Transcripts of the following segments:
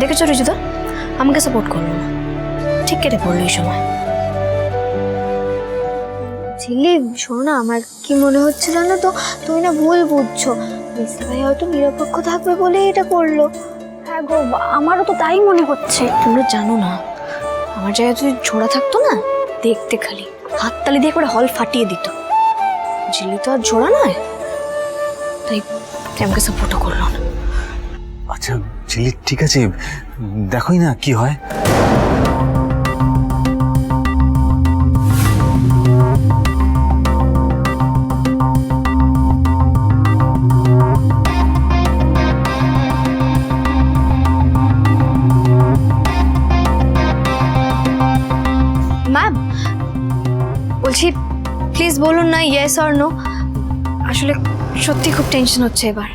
দেখেছ রিজুদা আমাকে সাপোর্ট করল না। ঠিক কেটে পড়ল এই সময়। ঝিলি শোনো না আমার কি মনে হচ্ছে জানো তো? তুমি না ভুল বুঝছ। মিস্টার ভাই হয়তো নিরপেক্ষ থাকবে বলে এটা করল। হ্যাঁ গো আমারও তো তাই মনে হচ্ছে। তোমরা জানো না আমার জায়গায় যদি ঝোড়া থাকতো না দেখতে খালি। হাততালি দিয়ে করে হল ফাটিয়ে দিত। ঝিলি তো আর ঝোড়া নয় তাই তাই আমাকে সাপোর্টও করল না। আচ্ছা ঝিলি ঠিক আছে। দেখোই না কি হয়। ম্যাম বলছি প্লিজ বলুন না ইয়েস অর নো আসলে সত্যি খুব টেনশন হচ্ছে এবার।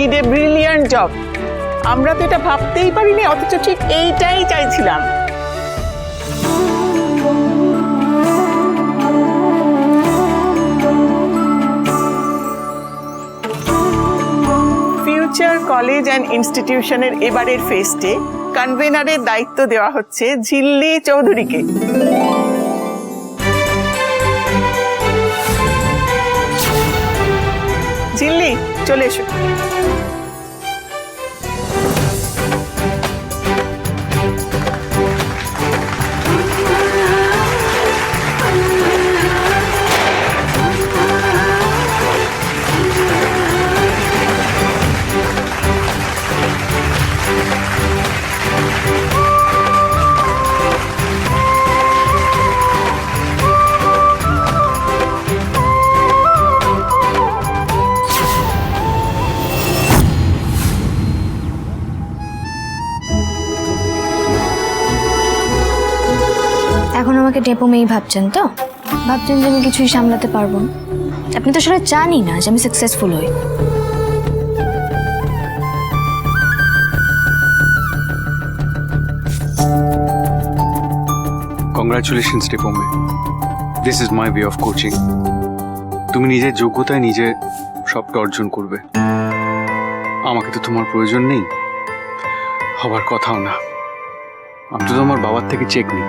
ডিড এ ব্রিলিয়ান্ট জব আমরা তো এটা ভাবতেই পারিনি, অথচ ঠিক এইটাই চাইছিলাম। ফিউচার কলেজ অ্যান্ড ইনস্টিটিউশনের এবারের ফেস্টে কনভেনারের দায়িত্ব দেওয়া হচ্ছে ঝিল্লি চৌধুরীকে। ঝিল্লি চলে এসো। এখন আমাকে ডেপো মেয়েই ভাবছেন তো? ভাবছেন যে আমি কিছুই সামলাতে পারব না। আপনি তো সেটা জানি না যে আমি সাকসেসফুল হই। Congratulations টিপোমে this is my way of coaching তুমি নিজের যোগ্যতায় নিজে সবটা অর্জন করবে। আমাকে তো তোমার প্রয়োজন নেই। হবার কথাও না। আমি তো তোমার বাবার থেকে চেক নিই।